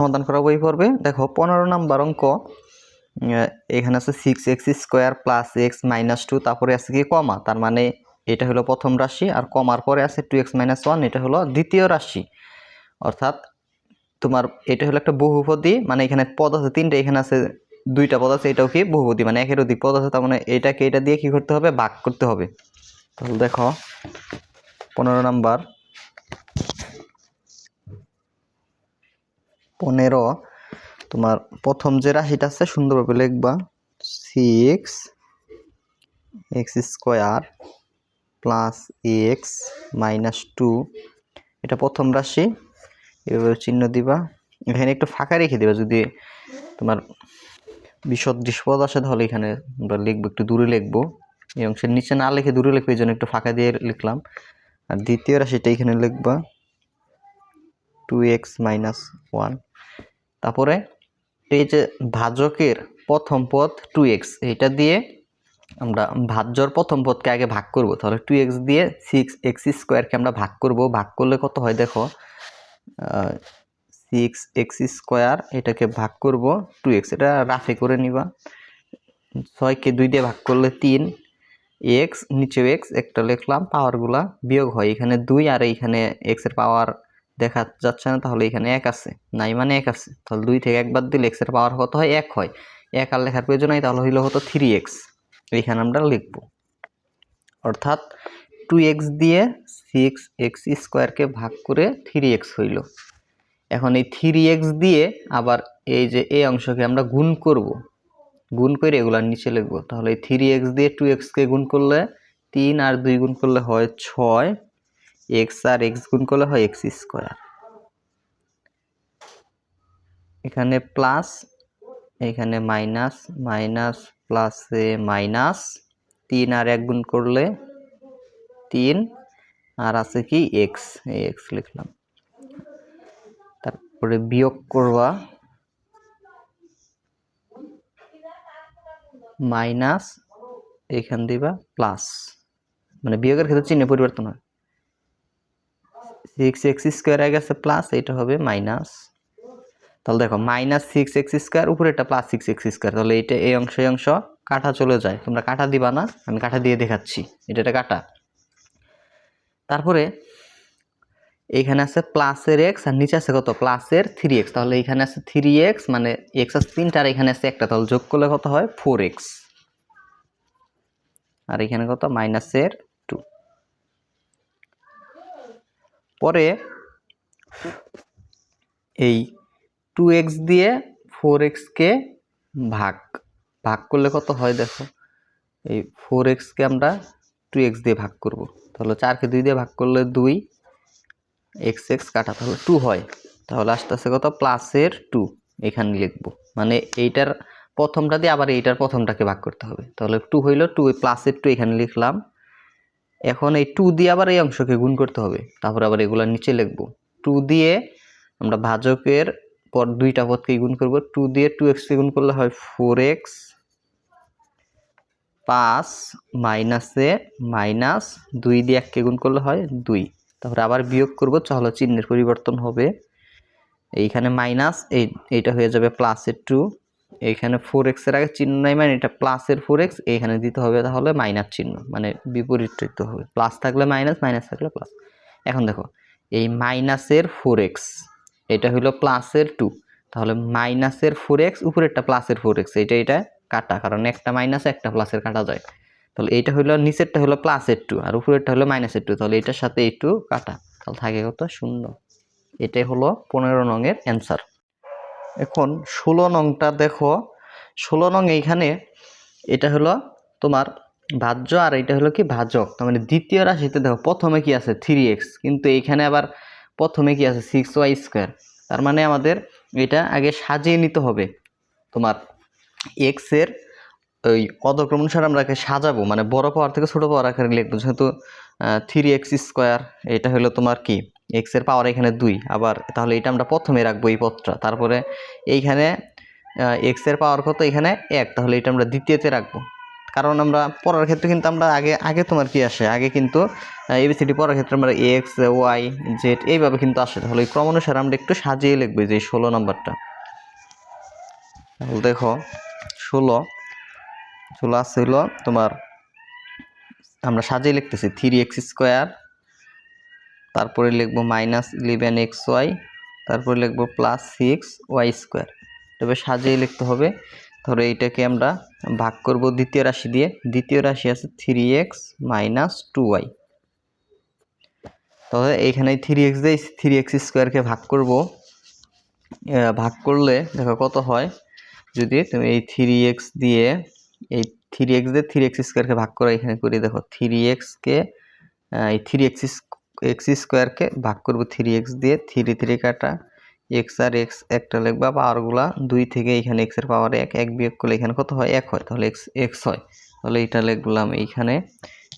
সমাধান করা বই পড়বে। দেখো, পনেরো নাম্বার অঙ্ক এখানে আছে six x square plus x minus two তারপরে আছে কি কমা তার মানে এটা হলো প্রথম রাশি, আর কমার পরে আছে টু এক্স মাইনাস ওয়ান এটা হলো দ্বিতীয় রাশি। অর্থাৎ তোমার এটা হলো একটা বহুপদী মানে এখানে পদ আছে তিনটে, এখানে আছে দুইটা পদ আছে, এটাও কি বহুপদী মানে একের অধিক পদ আছে, তার মানে এটাকে এটা দিয়ে কি করতে হবে? ভাগ করতে হবে। তাহলে দেখো, পনেরো নাম্বার পনেরো। তোমার প্রথম যে রাশিটা আছে, সুন্দরভাবে লিখবা। Six x square plus x minus two এটা প্রথম রাশি। এভাবে চিহ্ন দিবা। এখানে একটু ফাঁকা রেখে দিবা, যদি তোমার বিশদ দৃশ্যপদ আসে, তাহলে এখানে আমরা লিখব, একটু দূরে লিখব। এই অংশের নিচে না লিখে দূরে লিখব, এই জন্য একটু ফাঁকা দিয়ে লিখলাম। আর দ্বিতীয় রাশিটা এখানে লিখবা। টু এক্স মাইনাস ওয়ান তারপরে এই যে ভাজকের প্রথম পদ টু এক্স এটা দিয়ে আমরা ভাজ্যর প্রথম পদকে আগে ভাগ করব। তাহলে টু এক্স দিয়ে সিক্স এক্স স্কোয়ারকে আমরা ভাগ করব। ভাগ করলে কত হয় দেখো সিক্স এক্স স্কোয়ার এটাকে ভাগ করব টু এক্স এটা রাফে করে নিবা। ছয়কে দুই দিয়ে ভাগ করলে তিন এক্স নিচেও এক্স একটা লিখলাম পাওয়ারগুলা বিয়োগ হয়। এখানে দুই আর এইখানে এক্সের পাওয়ার দেখা যাচ্ছে না, তাহলে এখানে এক আছে। নাই মানে এক আছে। তাহলে দুই থেকে একবার দিলে এক্সের পাওয়ার কত হয়? এক হয়। এক আর লেখার প্রয়োজন নাই, তাহলে হইল হতো থ্রি এক্স এইখানে আমরা লিখব। অর্থাৎ টু এক্স দিয়ে সিক্স এক্স স্কোয়ারকে ভাগ করে থ্রি এক্স হইল। এখন এই থ্রি এক্স দিয়ে আবার এই যে এই অংশকে আমরা গুণ করব। গুণ করে এগুলার নিচে লিখব। তাহলে এই থ্রি এক্স দিয়ে টু এক্সকে গুণ করলে তিন আর দুই গুণ করলে হয় ছয়। এক্স আর এক্স গুণ করলে হয় এক্স স্কোয়ার। এখানে প্লাস, এখানে মাইনাস মাইনাস প্লাসে মাইনাস, তিন আর এক গুণ করলে তিন, আর আছে কি এক্স, এই এক্স লিখলাম। তারপরে বিয়োগ করবা মাইনাস, এখান দিবা প্লাস। মানে বিয়োগের ক্ষেত্রে চিহ্ন পরিবর্তন হয়। সিক্স এক্স স্কোয়ার আগে আছে প্লাস এটা হবে মাইনাস তাহলে দেখো মাইনাস সিক্স এক্স স্কোয়ার উপরে এটা প্লাস সিক্স এক্স স্কোয়ার তাহলে এটা এই অংশ এই অংশ কাটা চলে যায়। তোমরা কাটা দিবা না, আমি কাটা দিয়ে দেখাচ্ছি। এটা একটা কাটা। তারপরে এইখানে আছে প্লাসের এক্স আর নিচে আছে কত? প্লাসের থ্রি এক্স তাহলে এইখানে আছে থ্রি এক্স মানে এক্স আছে তিনটা, আর এখানে আছে একটা। তাহলে যোগ করলে কত হয়? ফোর এক্স আর এখানে কত? মাইনাসের টু পরে এই টু এক্স দিয়ে ফোর এক্সকে ভাগ ভাগ করলে কত হয় দেখো? এই ফোর এক্সকে আমরা টু এক্স দিয়ে ভাগ করব। তাহলে চারকে দুই দিয়ে ভাগ করলে দুই এক্স এক্স কাটা, তাহলে টু হয়। তাহলে আস্তে আস্তে কত? প্লাসের টু এখানে লিখব। মানে এইটার প্রথমটা দিয়ে আবার এইটার প্রথমটাকে ভাগ করতে হবে। তাহলে টু হইল টু প্লাসের টু এখানে লিখলাম। এখন এই টু দিয়ে আবার এই অংশকে গুণ করতে হবে। তারপর আবার এগুলো নিচে লিখব। টু দিয়ে আমরা ভাজকের পর দুইটা পদকে গুণ করব। টু দিয়ে টু এক্সকে গুণ করলে হয় ফোর এক্স পাঁচ মাইনাসে মাইনাস দুই দিয়ে এককে গুণ করলে হয় দুই। তারপরে আবার বিয়োগ করব, তাহলে চিহ্নের পরিবর্তন হবে। এইখানে মাইনাস এই, এইটা হয়ে যাবে প্লাসের টু এইখানে ফোর এক্সের আগে চিহ্ন নাই মানে এটা প্লাসের ফোর এক্স এখানে দিতে হবে তাহলে মাইনাস চিহ্ন মানে বিপরীত দিতে হবে। প্লাস থাকলে মাইনাস মাইনাস থাকলে প্লাস এখন দেখো, এই মাইনাসের ফোর এক্স এটা হলো প্লাসের টু তাহলে মাইনাসের ফোর এক্স উপরেরটা প্লাসের ফোর এক্স এটা এটা কাটা, কারণ একটা মাইনাস একটা প্লাসের কাটা যায়। তাহলে এইটা হলো নিচেরটা হলো প্লাসের টু আর উপরেরটা হলো মাইনাসের টু তাহলে এটার সাথে এই টু কাটা। তাহলে থাকে কত? শূন্য। এটাই হলো পনেরো নংয়ের অ্যান্সার এখন ষোলো নংটা দেখো। ষোলো নং এইখানে এটা হলো তোমার ভাজ্য আর এটা হলো কি ভাজক। তার মানে দ্বিতীয় রাশিতে দেখো, প্রথমে কি আছে? থ্রি এক্স কিন্তু এইখানে আবার প্রথমে কি আছে? সিক্স ওয়াই স্কোয়ার তার মানে আমাদের এটা আগে সাজিয়ে নিতে হবে। তোমার এক্সের ওই অদক্রম অনুসারে আমরা একে সাজাবো। মানে বড় পাওয়ার থেকে ছোট পাওয়ার আকারে লিখব। যেহেতু থ্রি এক্স স্কোয়ার এটা হলো তোমার কি? এক্সের পাওয়ার এখানে দুই। আবার তাহলে এটা আমরা প্রথমে রাখব এই পদটা। তারপরে এইখানে এক্সের পাওয়ার কত? এখানে এক। তাহলে এটা আমরা দ্বিতীয়তে রাখব। কারণ আমরা পড়ার ক্ষেত্রে কিন্তু আমরা আগে আগে তোমার কি আসে? আগে কিন্তু এবিসিডি পড়ার ক্ষেত্রে আমরা এক্স ওয়াই জেড এইভাবে কিন্তু আসে। তাহলে এই ক্রমানুসারে আমরা একটু সাজিয়ে লিখব যে ষোলো নাম্বারটা। তাহলে দেখো, ষোলো ষোলো আছে হলো তোমার, আমরা সাজিয়ে লিখতেছি থ্রি এক্স স্কোয়ার তারপরে লিখব মাইনাস ইলেভেন এক্স ওয়াই তারপরে লিখব প্লাস সিক্স ওয়াই স্কোয়ার তবে সাজিয়ে লিখতে হবে। ধরো এইটাকে আমরা ভাগ করব দ্বিতীয় রাশি দিয়ে। দ্বিতীয় রাশি আছে three x minus two y তাহলে এইখানে থ্রি এক্স দিয়ে থ্রি এক্স স্কোয়ারকে ভাগ করব। ভাগ করলে দেখো কত হয়? যদি তুমি এই থ্রি এক্স দিয়ে, এই থ্রি এক্স দিয়ে থ্রি এক্স স্কোয়ারকে ভাগ করো, এখানে করে দেখো থ্রি এক্সকে এই থ্রি এক্স এক্স স্কোয়ারকে ভাগ করব থ্রি এক্স দিয়ে থ্রি থ্রি কাটা, এক্স আর এক্স একটা লিখবা পাওয়ারগুলা দুই থেকে এখানে এক্সের পাওয়ার এক এক বিয়োগ করলে এখানে কত হয়? এক হয়, তাহলে এক্স এক্স হয়। তাহলে এটা লিখলাম এইখানে।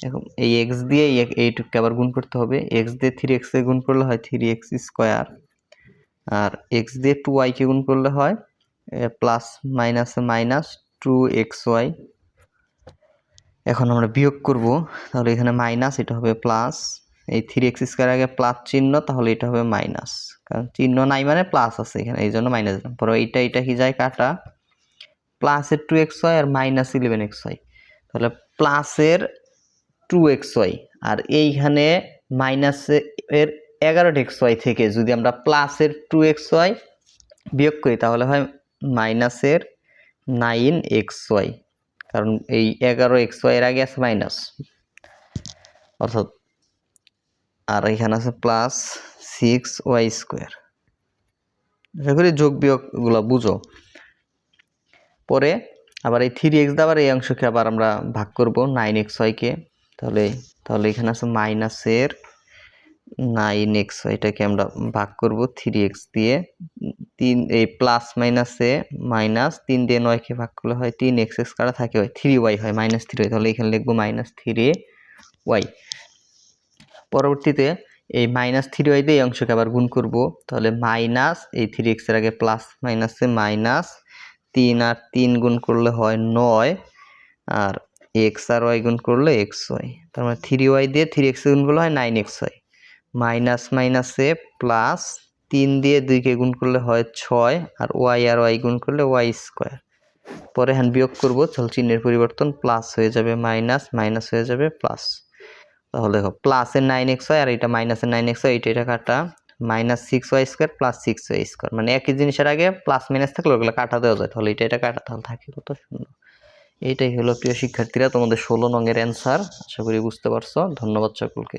এখন এই এক্স দিয়ে এই এক- এইটুকু আবার গুণ করতে হবে। এক্স দিয়ে থ্রি এক্সে গুণ করলে হয় থ্রি এক্স স্কোয়ার। আর এক্স দিয়ে টু ওয়াইকে গুণ করলে হয় প্লাস মাইনাসে মাইনাস টু এক্স ওয়াই এখন আমরা বিয়োগ করব, তাহলে এখানে মাইনাস এটা হবে প্লাস এই থ্রি এক্স স্কোয়ার আগে প্লাস চিহ্ন, তাহলে এটা হবে মাইনাস কারণ চিহ্ন নাই মানে প্লাস আছে এখানে, এই জন্য মাইনাস পরে এইটা এটা কি যায় কাটা? প্লাসের টু এক্স ওয়াই আর মাইনাস ইলেভেন এক্স ওয়াই তাহলে প্লাসের টু এক্স ওয়াই আর এইখানে মাইনাসের এগারো এক্স ওয়াই থেকে যদি আমরা প্লাসের টু এক্স ওয়াই বিয়োগ করি, তাহলে হয় মাইনাসের নাইন এক্স ওয়াই কারণ এই এগারো এক্স ওয়াই এর আগে আছে মাইনাস অর্থাৎ আর এখানে আছে প্লাস সিক্স ওয়াই স্কোয়ার আশা করি যোগ বিয়োগগুলো বুঝো। পরে আবার এই থ্রি এক্স আবার এই অংশকে আবার আমরা ভাগ করব নাইন এক্স ওয়াইকে তাহলে তাহলে এখানে আছে মাইনাসের নাইন এক্স এটাকে আমরা ভাগ করব থ্রি এক্স দিয়ে। তিন, এই প্লাস মাইনাসে মাইনাস তিন দিয়ে নয়কে ভাগ করলে হয় তিন এক্স এক্স কাটা থাকে হয় থ্রি ওয়াই হয় মাইনাস থ্রি তাহলে এখানে লিখব মাইনাস থ্রি ওয়াই পরবর্তীতে এই মাইনাস থ্রি ওয়াই দিয়ে এই অংশকে আবার গুণ করব। তাহলে মাইনাস এই থ্রি এক্সের আগে প্লাস মাইনাসে মাইনাস তিন আর তিন গুণ করলে হয় নয়, আর এক্স আর ওয়াই গুণ করলে এক্স ওয়াই তার মানে থ্রি ওয়াই দিয়ে থ্রি এক্স গুণ করলে হয় নাইন এক্স ওয়াই মাইনাস মাইনাসে প্লাস তিন দিয়ে দুইকে গুণ করলে হয় ছয়, আর ওয়াই আর ওয়াই গুণ করলে ওয়াই স্কোয়ার পরে হ্যান বিয়োগ করব চল চিহ্নের পরিবর্তন প্লাস হয়ে যাবে মাইনাস মাইনাস হয়ে যাবে প্লাস তাহলে দেখো প্লাসের নাইন এক্স ওয়াই আর এটা মাইনাসের নাইন এক্স ওয়াই এটা এটা কাটা minus six y square plus six y square মানে একই জিনিসের আগে প্লাস মাইনাস থাকলে ওগুলো কাটা দেওয়া যায়। তাহলে এটা এটা কাটা, তাহলে থাকে কত? শূন্য। এইটাই হলো প্রিয় শিক্ষার্থীরা তোমাদের ষোলো নঙের অ্যান্সার আশা করি বুঝতে পারছ। ধন্যবাদ সকলকে।